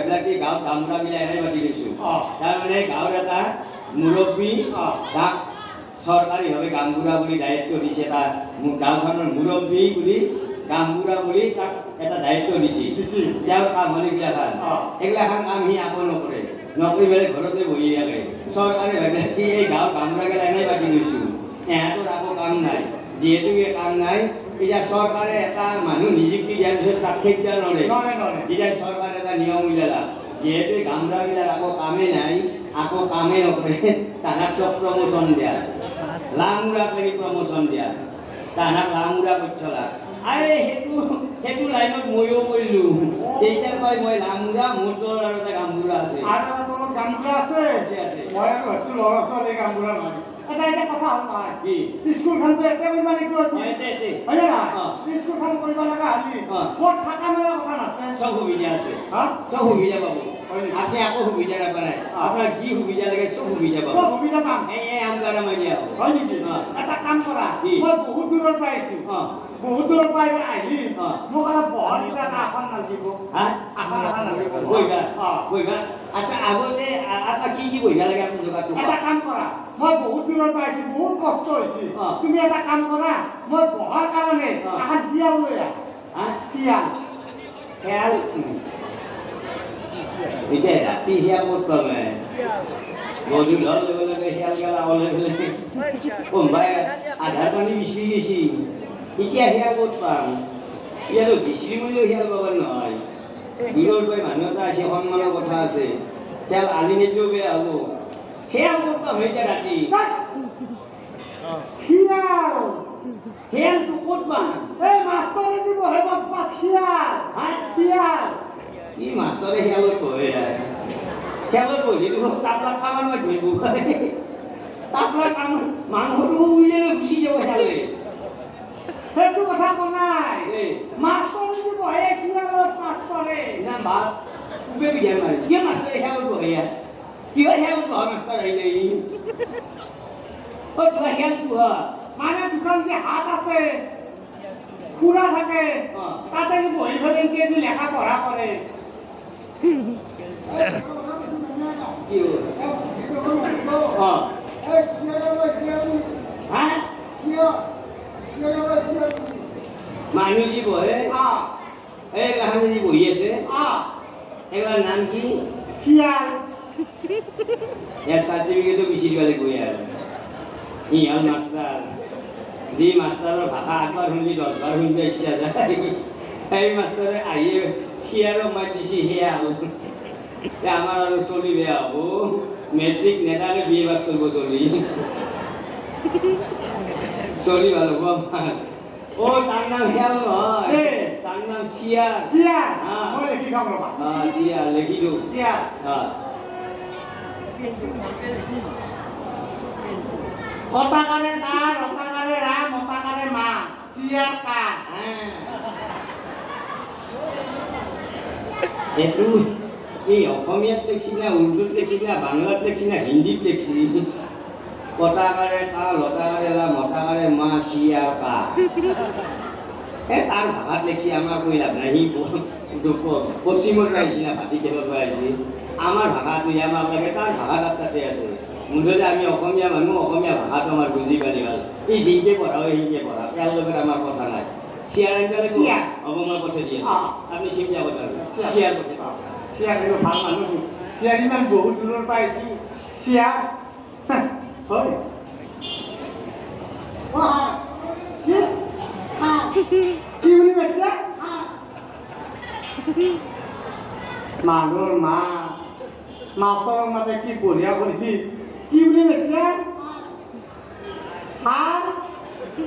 গাঁৱত গামোৰা মিলাই এনে মাতি লৈছো তাৰমানে গাঁৱৰ এটা মুৰব্বী তাক চৰকাৰীভাৱে গামবুঢ়া বুলি দায়িত্ব দিছে তাক মোৰ গাঁওখনৰ মুৰব্বী বুলি গামবুঢ়া বুলি তাক এটা দায়িত্ব দিছে। তেওঁৰ কাম হ'ল এইগিলাখান। এইগিলাখান কাম সি আকৌ নকৰে। নকৰি পেলাই ঘৰতে বহি থাকে চৰকাৰে ভাবে এই গাঁৱৰ গামবুঢ়াগিলা এনেই পাতি লৈছো ইহঁতৰ একো কাম নাই। যিহেতুকে কাম নাই এতিয়া চৰকাৰে এটা মানুহ নিযুক্তি দিয়াৰ পিছত তাক ঠিক দিয়া নৰে। নৰে। চৰকাৰে এটা নিয়ম উলিয়ালা যিহেতু গামবুঢ়াগিলাৰ আকৌ কামেই নাই আকৌ কামেই নকৰে। তাহাক চব প্ৰমোচন দিয়া। লামুৰাক লাগি প্ৰমোচন দিয়া। তাহাক লামুৰা কৰিছলা আৰে সেইটো সেইটো লাইনত ময়ো কৰিলোঁ তেতিয়া কয় মই লামুৰা মোৰ তোৰ আৰু এটা আছে। আৰু এটা তলত আছে। মই আৰু ভাবিছো ল'ৰা ছোৱালী নাই। এটা এটা কথা হ'ল নহয় কি স্কুলখনতো একে কৰিব লাগিব। হয় নে। স্কুলখন লগা আজি। ক'ত থকা মেলা কথা নাছে চব সুবিধা আছে চব সুবিধা পাব? আপুনি একো সুবিধা নাপায়। আপোনাৰ যি সুবিধা লাগে চব সুবিধা পাব। সুবিধা পাম এই এই আমগাৰা মাৰিয়া হয় নেকি? অ। এটা কাম কৰা মই বহুত দূৰৰ পৰা আহিছো। বহুত দূৰৰ পৰা আহি- আহি। মোক অলপ বহল কিবা এটা আসন নাগিব হা? আসন এখন নাগিব বহিবা। বহিবা আচ্ছা আগতে আপোনাৰ কি কি বহিবা লাগে আপুনি যোগাযোগ এটা কাম কৰা। মই বহুত দূৰৰ পৰা আহিছো। বহুত কষ্ট হৈছে। তুমি এটা কাম কৰা। মই বহাৰ কাৰণে। এখন তিয়াল লৈ আহ। তিয়াল খেয়াল এতিয়া ৰাতি সেয়া ক'ত পাবে গধূলি হোৱাৰ লগে লগে শিয়াল গেলা ওলাই পেলাই কোনোবাই আধা পানী বিচৰি গেছি এতিয়া সেয়া ক'ত পাম? ইয়াতো বিচৰি বুলিও শিয়াল পাব নহয়। দূৰৰ পৰাই মানুহ এটা আছে সন্মানৰ কথা আছে। খেয়াল আলি নিদিলেও বেয়া হ'ব। সেয়া ক'ত পাম এতিয়া ৰাতি? খিয়াল শিয়ালটো ক'ত পাম? এই মাষ্টৰে দিব হে বাপ্পা খিয়াল হা? খিয়াল ই মাষ্টৰে শিয়ালত পঢ়ে শিয়ালত পঢ়ি দেখোন তাপলা কামান মাতিব তাপলা কাম মানুহটো উলিয়াই গুচি যাব শিয়ালে সেইটো কথা কোৱা নাই মাষ্টৰে দিব হে খিয়ালত মাষ্টৰে না ভাত উবে বিধান মাৰি কিয় মাষ্টৰে শিয়ালত পঢ়ে ইয়াত কিয় শিয়ালত পঢ়া মাষ্টৰ আহিলে ই অ' পোহা মানে দুখন যে হাত আছে খুৰা থাকে অ। তাতে বহি পেলাই লেখা পঢ়া কৰে অ' হা মানুহ যি বহে আছে এইগিলাৰ নাম কি খিয়াল ইয়াৰ চাৰ্টিফিকেটো বিচাৰিব লাগিব ইয়াৰ ই হ'ল মাষ্টাৰ যি মাষ্টাৰৰ ভাষা একবাৰ শুনিলে দহবাৰ শুনিব ইচ্ছা যায় সেই মাষ্টাৰে আহিয়ে হ'ল। এতিয়া আমাৰ আৰু চলি বেয়া হ'ব। মেট্ৰিক নেদালে বি এ পাছ চলি। চলি ভালো অ' তাৰ নাম নহয়। এই। তাৰ নাম চিয়াৰ খিয়াল আহ। মই লিখি খিয়াল অঁ অতাকাৰে ৰা মতাকাৰে মা। খিয়াল কা এইটো এই অসমীয়াত লিখছি না উৰ্দুত লিখছি না বাংলাত লিখছি না হিন্দীত লিখছি কটাকাৰে কা লতাকাৰে লা মতাকাৰে মা চিয়া কা। এই তাৰ ভাষাত লিখছি আমাৰ কৈ লাভ নাই, সি পশ্চিমৰ পৰা আহিছি না ভাটি খেলৰ পৰা আহিছি। আমাৰ ভাষাটো আমাৰ লাগে তাৰ ভাষা তাত আছে। মুঠতে আমি অসমীয়া মানুহ, অসমীয়া ভাষাটো আমাৰ বুজি পালি ভালো এই যিনকে পঢ়াও সিনকে পঢ়া ইয়াৰ লগত আমাৰ কথা নাই। চিয়াৰ আঞ্জালে চিয়াৰ। হ'ব মই পঠাই দি আছোঁ। অ। আপুনি এইটো ভালো চিয়াল ইমান বহুত চিয়াল হয়। কি? মা। মাষ্টৰক মাতে কি বঢ়িয়া কৰিছি কি বুলি কৈছিলা সাৰ সাৰ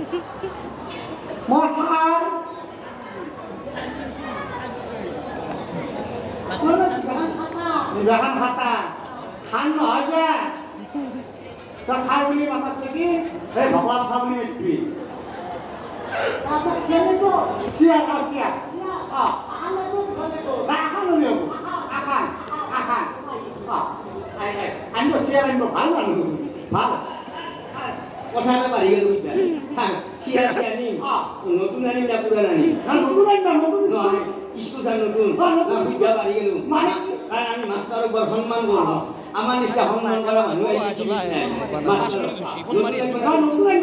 বিবাহন খাতা খান নহয় যে তই খাই বুলি মাতাত নেকি এই ভগৱান খা বুলি মাতিবি চিয়া খাওঁ চিয়া অঁ আখান হ'ব আখান আখান অঁ আনিব চিয়া আনিব ভালো মানুহ ভালো কথা এটা বাঢ়ি গ'ল বুজিছা চিয়াৰ চিয়াৰ নতুন আনিম না নতুন নতুন নহয় স্কুল নতুন নতুন। গ'লো মানে আমি।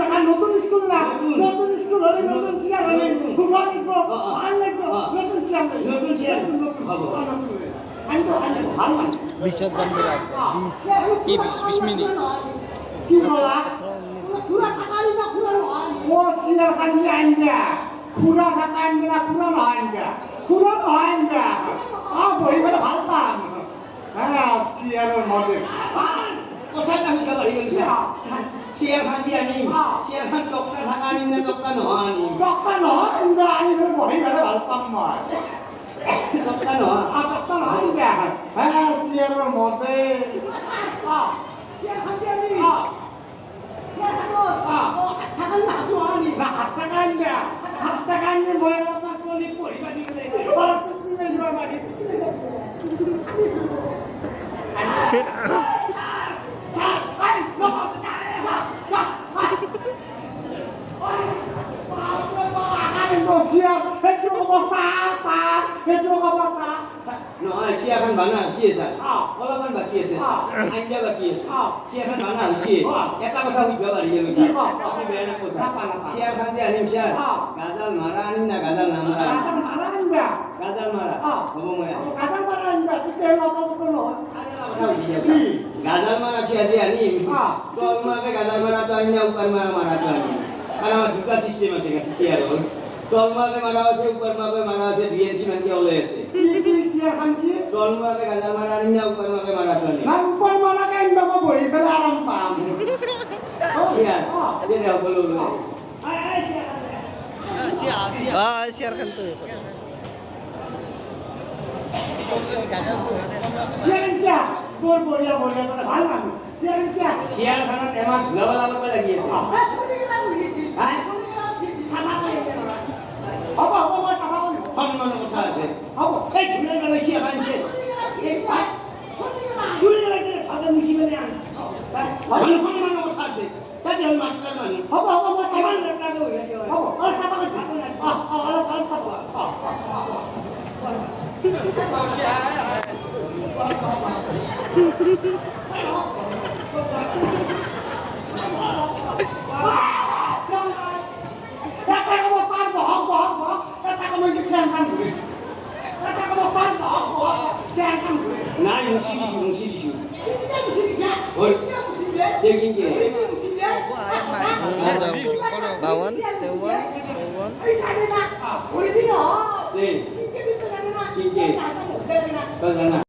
না, নতুন স্কুল না নতুন স্কুল হলে নতুন চেয়ার হলে ঘুমা লাগবো ভালো লাগবো নতুন চেয়ার লাগবে নতুন চেয়ার হ'ব। আমি তো আমি তো ভালো লাগে বিসর্জন বিরাট বিশ কি বিশ বিশ মিনিট কি বলা ও চেয়ার খালি আইনগা পুরা থাকা আইনগা পুরা না আইনগা পুরা না আইনগা আ বই করে ভালো পান হ্যাঁ চেয়ারের মধ্যে কথাটা শুনিব পাৰিব নিছা চেয়াৰখন দি আনিম চেয়াৰখন টকা থকা আনিম নে টকা নোহোৱা আনিম টকা নহয় আইনগা আইনে বহি গ'লে ভালো পাম মই টকা নোহোৱা আটকটা নহয় Pedro Rosa, Pedro Rosa, No, siya kan bana siya sa. Ah, wala kan ba siya sa. Ah, anja ba siya. Ah, siya kan bana siya. Ah, ya ka sa ujwa ba siya sa. Ah, aku bayana ko sa. Siya kan dia anim siya. Ah, gadal mara anim na gadal na mara. Gadal mara anim ba. Gadal mara. Ah, hobo mo ya. Gadal mara anim ba. Kita lo ko ko no. ગાદલમાં છે હજી આની તો અમે ગાદલમાં તો અહીંયા ઉપરમાં મારા હતા અને અમારા દુકા સિસ્ટમ હશે કે શિયાળો বাকী আছে চিয়াৰখন বানা হৈছে এটা কথা সুধিব পাৰি গ'লো ছাৰ আপুনি বেয়া নাপাব ছাৰ চিয়াৰখন যে আনিম ছাৰ গাজাল মাৰা আনিম না গাজাল নামাৰা আনিম গাজাল মাৰা হ'ব মই আনিম কথা সুধি যাওক ছাৰ। গাজাল মাৰা চিয়াৰ যে আনিম তল মাৰাকে গাজাল মাৰাটো আনিম না ওপৰ মাৰা মাৰাটো আনিম কাৰণ আমাৰ দুটা চিষ্টেম আছে চিয়াৰৰ তল মাৰাকে মাৰা আছে ওপৰ মাৰাকে মাৰা আছে দুই ইঞ্চি মানকে ওলাই আছে তল মাৰাকে গাজাল মাৰা আনিম না ওপৰ মাৰাকে মাৰাটো আনিম চিয়াৰ তেতিয়া সকলো ওলাই ah share kan tuh তোর বলিয়া বলিয়া মানে ভালো মানুষ চিয়াৰখনত এমাহ ধুলাব লাগাব লাগি আছে হাই হ'ব হ'ব মই চাফা কৰিম সন্মানৰ কথা আছে হ'ব এই ধুলাই গ'লে চিয়াৰ আনিছে ধুলাই গ'লে ভাগে মুচি মেলি আন মানুহ সন্মানৰ কথা আছে তাতে হ'ল মাষ্টাৰ মানুহ হ'ব হ'ব মই চাফা ইমান কৰিম লেতেৰাকে হৈ আছে হ'ব অলপ চাফা কৰিম অ অ অলপ অলপ চাফা অ অ Kata Kata kamu itu jangan gue. Kata kamu pan bohong, bohong. Jangan gue. নাই মুচি দিছোঁ মুচি দিছোঁ হ'ল চেকিং কি bawan tewan sewan দেই কি কি তই জানা